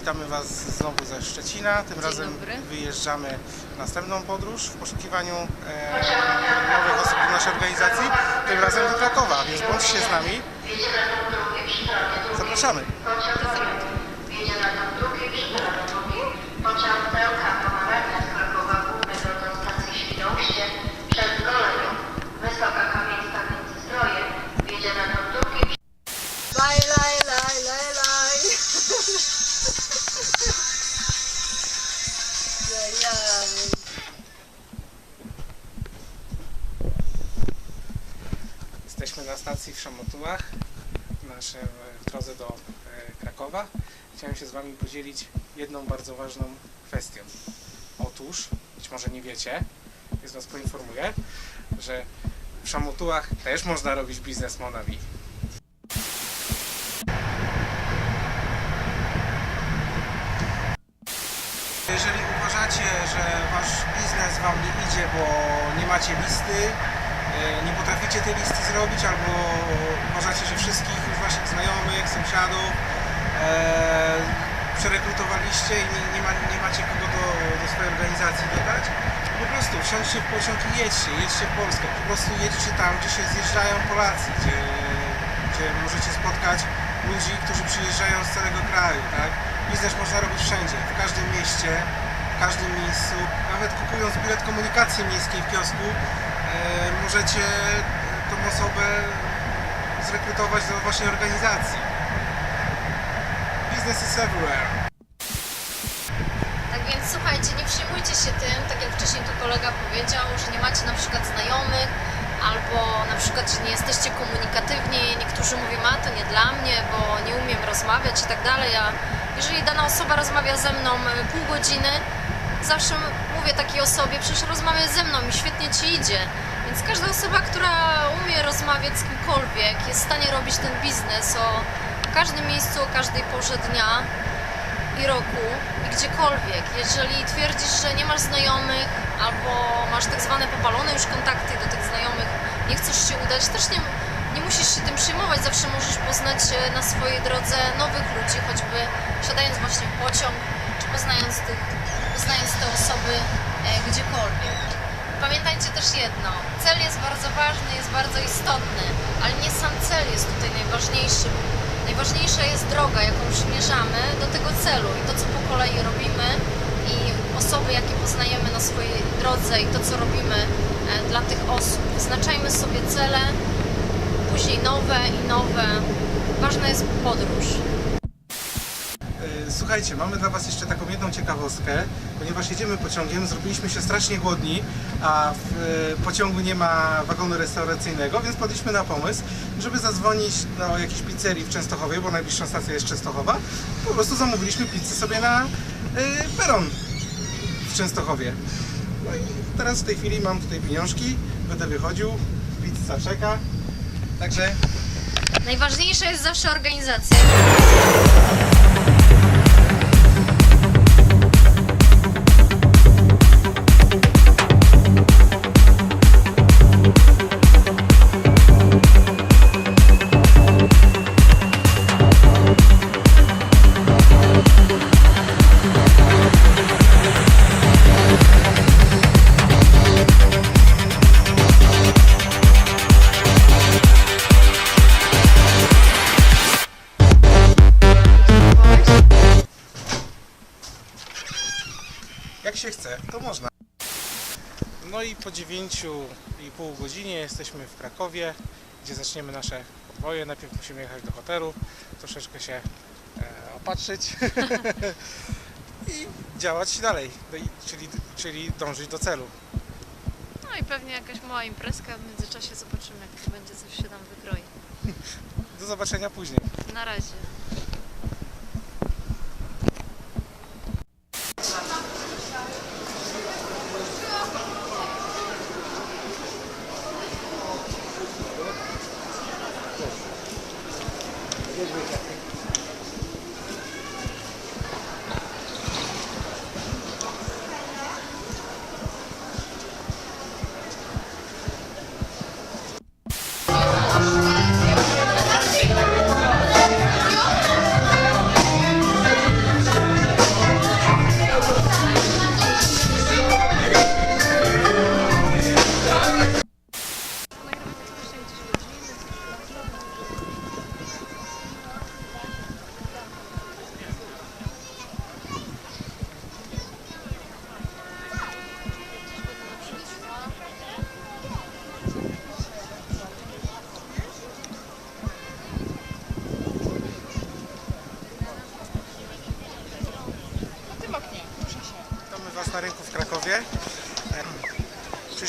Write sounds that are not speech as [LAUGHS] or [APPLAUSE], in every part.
Witamy Was znowu ze Szczecina. Tym razem dobry. wyjeżdżamy w następną podróż w poszukiwaniu e, nowych osób do naszej organizacji. Tym razem do Krakowa, więc bądźcie z nami. Zapraszamy. Wjedzie na przy. Pociąg W Szamotułach, w naszej w drodze do e, Krakowa. Chciałem się z Wami podzielić jedną bardzo ważną kwestią. Otóż, być może nie wiecie, więc Was poinformuję, że w Szamotułach też można robić biznes Monavi. Jeżeli uważacie, że Wasz biznes Wam nie idzie, bo nie macie listy, e, nie potraficie tej listy zrobić, albo uważacie, że wszystkich już Waszych znajomych, sąsiadów e, przerekrutowaliście i nie, nie, ma, nie macie kogo do, do swojej organizacji dodać, po prostu wsiądźcie w pociąg i jedźcie, jedźcie w Polskę, po prostu jedźcie tam, gdzie się zjeżdżają Polacy, gdzie, gdzie możecie spotkać ludzi, którzy przyjeżdżają z całego kraju, tak? Biznes można robić wszędzie, w każdym mieście, w każdym miejscu, nawet kupując bilet komunikacji miejskiej w kiosku, e, możecie tą osobę zrekrutować do waszej organizacji. Business is everywhere. Tak więc słuchajcie, nie przejmujcie się tym, tak jak wcześniej tu kolega powiedział, że nie macie na przykład znajomych, albo na przykład, że nie jesteście komunikatywni. Niektórzy mówią, a to nie dla mnie, bo nie umiem rozmawiać i tak dalej. A jeżeli dana osoba rozmawia ze mną e, pół godziny, zawsze mówię takiej osobie, przecież rozmawiaj ze mną i świetnie ci idzie. Więc każda osoba, która umie rozmawiać z kimkolwiek, jest w stanie robić ten biznes o każdym miejscu, o każdej porze dnia, i roku i gdziekolwiek. Jeżeli twierdzisz, że nie masz znajomych albo masz tak zwane popalone już kontakty do tych znajomych, nie chcesz się udać, też nie, nie musisz się tym przejmować. Zawsze możesz poznać e, na swojej drodze nowych ludzi, choćby siadając właśnie w pociąg, czy poznając, tych, poznając te osoby e, gdziekolwiek. Pamiętajcie też jedno, cel jest bardzo ważny, jest bardzo istotny, ale nie sam cel jest tutaj najważniejszym. Najważniejsza jest droga, jaką przymierzamy do tego celu i to, co po kolei robimy i osoby, jakie poznajemy na swojej drodze i to, co robimy e, dla tych osób. Wyznaczajmy sobie cele, później nowe i nowe. Ważna jest podróż. Słuchajcie, mamy dla Was jeszcze taką jedną ciekawostkę, ponieważ jedziemy pociągiem, zrobiliśmy się strasznie głodni, a w e, pociągu nie ma wagonu restauracyjnego, więc padliśmy na pomysł, żeby zadzwonić do jakiejś pizzerii w Częstochowie, bo najbliższa stacja jest Częstochowa. Po prostu zamówiliśmy pizzę sobie na e, peron w Częstochowie. No i teraz w tej chwili mam tutaj pieniążki, będę wychodził, pizza czeka, także Najważniejsza jest zawsze organizacja. Się chce, to można. No i po 9,5 godzinie jesteśmy w Krakowie, gdzie zaczniemy nasze podwoje. Najpierw musimy jechać do hotelu, troszeczkę się e, opatrzyć [LAUGHS] i działać dalej, no i- czyli, czyli dążyć do celu. No i pewnie jakaś mała imprezka, w międzyczasie zobaczymy jak będzie, coś się tam wykroi. [LAUGHS] Do zobaczenia później. Na razie.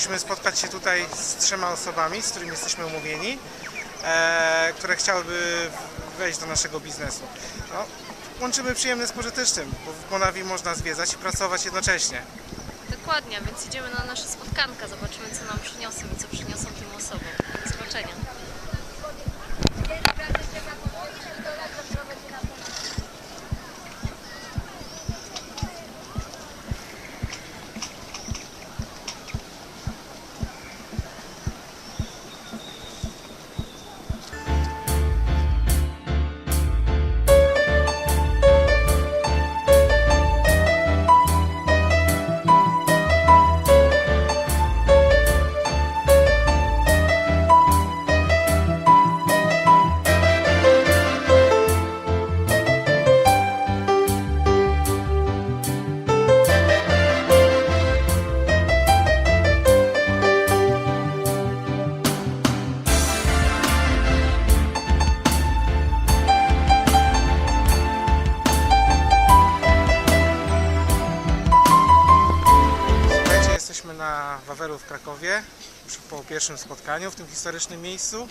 Chcieliśmy spotkać się tutaj z trzema osobami, z którymi jesteśmy umówieni, e, które chciałyby wejść do naszego biznesu. No, łączymy przyjemne z pożytecznym, bo w Monawi można zwiedzać i pracować jednocześnie. Dokładnie, więc idziemy na nasze spotkanka, zobaczymy co nam przyniosą w Krakowie, po pierwszym spotkaniu w tym historycznym miejscu.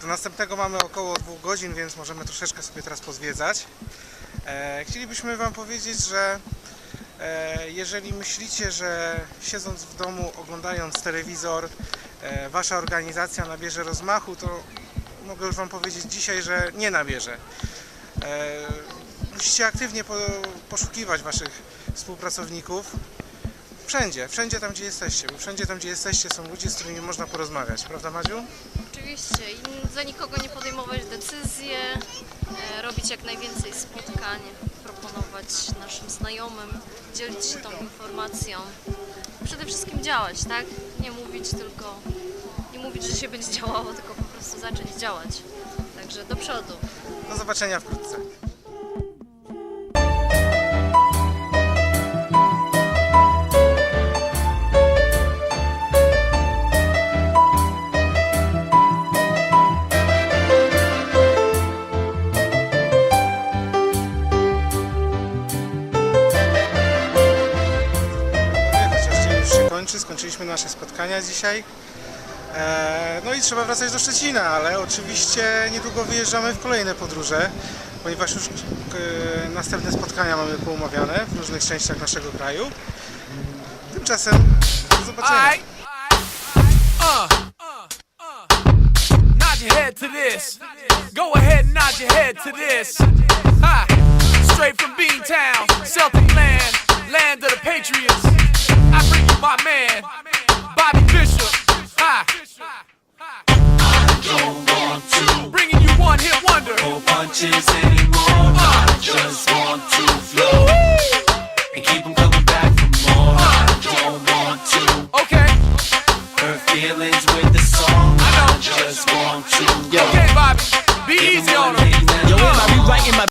Do następnego mamy około dwóch godzin, więc możemy troszeczkę sobie teraz pozwiedzać. E, chcielibyśmy Wam powiedzieć, że e, jeżeli myślicie, że siedząc w domu, oglądając telewizor, e, Wasza organizacja nabierze rozmachu, to mogę już Wam powiedzieć dzisiaj, że nie nabierze. Musicie aktywnie po, poszukiwać Waszych współpracowników, Wszędzie, wszędzie tam gdzie jesteście, bo wszędzie tam gdzie jesteście są ludzie, z którymi można porozmawiać, prawda Madziu? Oczywiście i za nikogo nie podejmować decyzji, e, robić jak najwięcej spotkań, proponować naszym znajomym, dzielić się tą informacją. Przede wszystkim działać, tak? Nie mówić tylko, nie mówić, że się będzie działało, tylko po prostu zacząć działać. Także do przodu. Do zobaczenia wkrótce. Spotkania dzisiaj. E, No i trzeba wracać do Szczecina, ale oczywiście niedługo wyjeżdżamy w kolejne podróże, ponieważ już e, następne spotkania mamy poumawiane w różnych częściach naszego kraju. Tymczasem do zobaczenia. Straight from Beantown, Celtic land, land of the Patriots. I bring you my man, Bobby Bishop. Ha! Bringing you one hit wonder. no punches anymore.